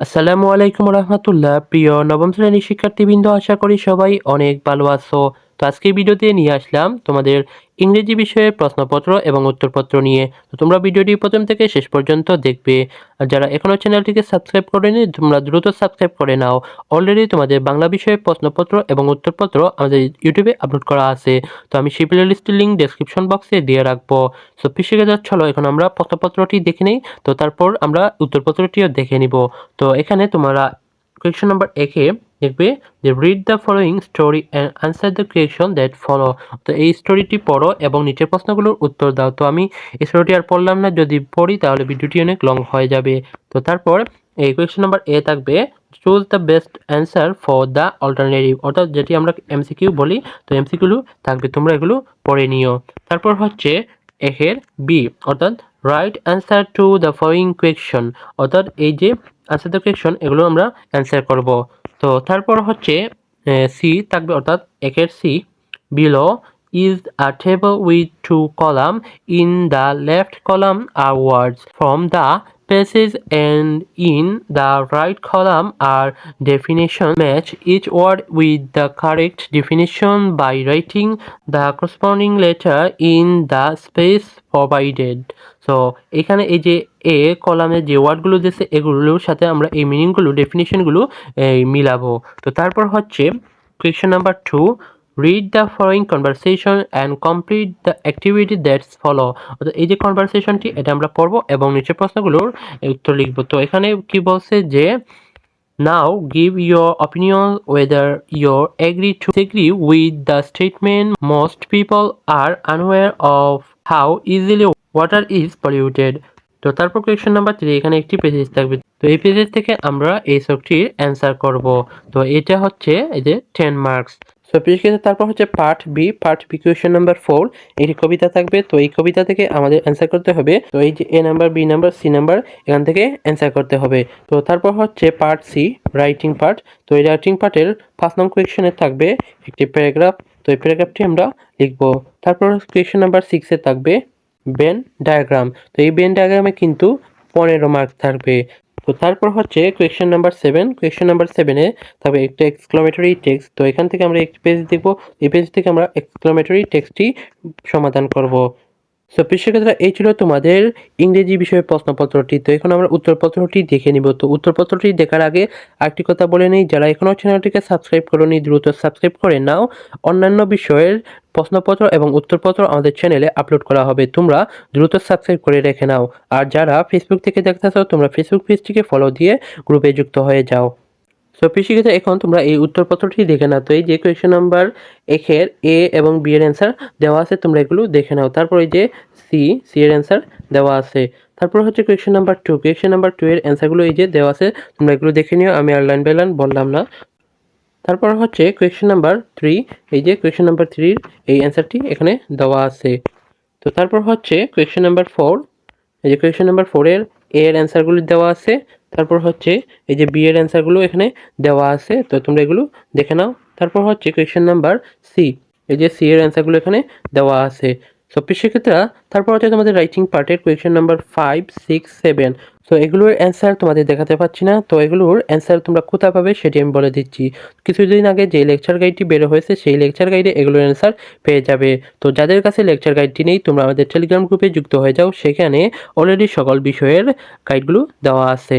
আসসালামু আলাইকুম রহমতুল্লাহ। প্রিয় নবম শ্রেণির শিক্ষার্থীবৃন্দ আশা করি সবাই অনেক ভালো আছো। তো আজকে ভিডিওতে নিয়ে আসলাম তোমাদের ইংরেজি বিষয়ে প্রশ্নপত্র এবং উত্তরপত্র নিয়ে। তো তোমরা ভিডিওটি প্রথম থেকে শেষ পর্যন্ত দেখবে। আর যারা এখনও চ্যানেলটিকে সাবস্ক্রাইব করেনি, তোমরা দ্রুত সাবস্ক্রাইব করে নাও। অলরেডি তোমাদের বাংলা বিষয়ে প্রশ্নপত্র এবং উত্তরপত্র আমাদের ইউটিউবে আপলোড করা আছে। তো আমি সেই প্লে লিস্টের লিঙ্ক ডেসক্রিপশন বক্সে দিয়ে রাখব। সো পিছিয়ে চলো, এখন আমরা প্রশ্নপত্রটি দেখে নিই। তো তারপর আমরা উত্তরপত্রটিও দেখে নিব। তো এখানে তোমরা কোয়েকশন নাম্বার একে দেখবে যে read the following story and answer the question that follow তো এই স্টোরিটি পড়ো এবং নিচের প্রশ্নগুলোর উত্তর দাও। তো আমি এই স্টোরিটি আর পড়লাম না। যদি পড়ি তাহলে ভিডিওটি অনেক লং হয়ে যাবে। তো তারপর এই কোয়েকশন নাম্বার এ থাকবে choose the best answer for the alternative অর্থাৎ যেটি আমরা এমসিকিউ বলি, তো এমসিকিউ থাকবে, তোমরা এগুলো পড়ে নিও। তারপর হচ্ছে একের বি অর্থাৎ right answer to the following question অর্থাৎ এই যে আনসার দ্য কোয়েকশন এগুলো আমরা অ্যান্সার করব। তো তারপর হচ্ছে সি থাকবে অর্থাৎ একের C below is a table with two column in the left column are words from the passage and in the right column are definition match each word with the correct definition by writing the corresponding letter in the space provided so এখানে এই যে এ কলামে যে ওয়ার্ডগুলো দিয়েছে এগুলোর সাথে আমরা এই মিনিংগুলো ডেফিনেশনগুলো মিলাবো তো তারপর হচ্ছে question number two read the following conversation and complete the activity that's follow অর্থাৎ এই যে কনভারসেশনটি এটা আমরা পড়ব এবং নিচের প্রশ্নগুলোর উত্তর লিখব। তো এখানে কি বলছে যে now give your opinion whether your agree to agree with the statement most people are unaware of how easily water is polluted তো তারপর কোয়েশ্চেন নাম্বার থ্রি এখানে একটি পেজেস থাকবে। তো এই পেজেস থেকে আমরা এই সবটির অ্যান্সার করব। তো এটা হচ্ছে এই যে টেন মার্কস সো পেজকে তারপর হচ্ছে part B part B question number four একটি কবিতা থাকবে। তো এই কবিতা থেকে আমাদের অ্যান্সার করতে হবে। তো এই যে A number B number C number এখান থেকে অ্যান্সার করতে হবে। তো তারপর হচ্ছে পার্ট সি রাইটিং পার্ট তো এই রাইটিং পার্টের ফার্স্ট নাম কোয়েশ্চনে থাকবে একটি প্যারাগ্রাফ তো এই প্যারাগ্রাফটি আমরা লিখব। তারপর কোয়েশ্চন নাম্বার সিক্সে থাকবে বেন ডায়াগ্রাম তো এই বেন ডায়াগ্রামে কিন্তু পনেরো মার্ক থাকবে। তো তারপর হচ্ছে question number seven question number সেভেনে তবে একটা এক্সক্লোমেটরি টেক্সট তো এখান থেকে আমরা একটি পেজ দেখব। এই পেজ থেকে আমরা এক্সক্লোমেটরি টেক্সটটি সমাধান করব। সো শিক্ষার্থীরা এই ছিল তোমাদের ইংরেজি বিষয়ের প্রশ্নপত্রটি। তো এখন আমরা উত্তরপত্রটি দেখে নিব। তো উত্তরপত্রটি দেখার আগে আরেকটি কথা বলে নিই। যারা এখনও চ্যানেলটিকে সাবস্ক্রাইব করোনি, দ্রুত সাবস্ক্রাইব করে নাও। অন্যান্য বিষয়ের প্রশ্নপত্র এবং উত্তরপত্র আমাদের চ্যানেলে আপলোড করা হবে। তোমরা দ্রুত সাবস্ক্রাইব করে রেখে নাও। আর যারা ফেসবুক থেকে দেখতেছো তোমরা ফেসবুক পেজটিকে ফলো দিয়ে গ্রুপে যুক্ত হয়ে যাও। সো পিসিকে এখন তোমরা এই উত্তরপত্রটি দেখে নাও। তো এই যে কোয়েশ্চেন নাম্বার একের এ এবং বি এর অ্যান্সার দেওয়া আছে, তোমরা এগুলো দেখে নাও। তারপর এই যে সি সি এর অ্যান্সার দেওয়া আছে। তারপর হচ্ছে question number two question number two এর অ্যান্সারগুলো এই যে দেওয়া আছে, তোমরা এগুলো দেখে নিও। আমি আর লাইন বাই লাইন বললাম না। তারপর হচ্ছে কোয়েশ্চেন নাম্বার থ্রি এই যে কোয়েশ্চেন নাম্বার থ্রির এই অ্যান্সারটি এখানে দেওয়া আছে। তো তারপর হচ্ছে কোয়েশ্চেন নাম্বার ফোর এই যে কোয়েশ্চেন নাম্বার ফোরের এ এর অ্যান্সারগুলি দেওয়া আছে। তারপর হচ্ছে এই যে বি এর অ্যান্সারগুলো এখানে দেওয়া আছে, তো তোমরা এগুলো দেখে নাও। তারপর হচ্ছে কোয়েশ্চেন নাম্বার সি এই যে সি এর অ্যান্সারগুলো এখানে দেওয়া আছে। সো শিক্ষার্থীরা তারপর হচ্ছে তোমাদের রাইটিং পার্টের question number five six seven তো এগুলোর অ্যান্সার তোমাদের দেখাতে পাচ্ছি না, তো এগুলোর অ্যান্সার তোমরা কোথায় পাবে সেটি আমি বলে দিচ্ছি। কিছুদিন আগে যে লেকচার গাইডটি বেরো হয়েছে, সেই লেকচার গাইডে এগুলোর অ্যান্সার পেয়ে যাবে। তো, যাদের কাছে লেকচার গাইডটি নেই, তোমরা আমাদের টেলিগ্রাম গ্রুপে যুক্ত হয়ে যাও, সেখানে অলরেডি সকল বিষয়ের গাইডগুলো দেওয়া আছে।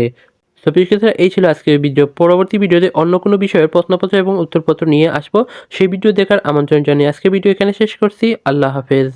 তো প্রিয় শিক্ষার্থীরা, এই ছিল আজকের ভিডিও পরবর্তী ভিডিওতে অন্য কোনো বিষয়ের প্রশ্নপত্র এবং উত্তরপত্র নিয়ে আসব। সেই ভিডিও দেখার আমন্ত্রণ জানিয়ে আজকের ভিডিও এখানে শেষ করছি। আল্লাহ হাফেজ।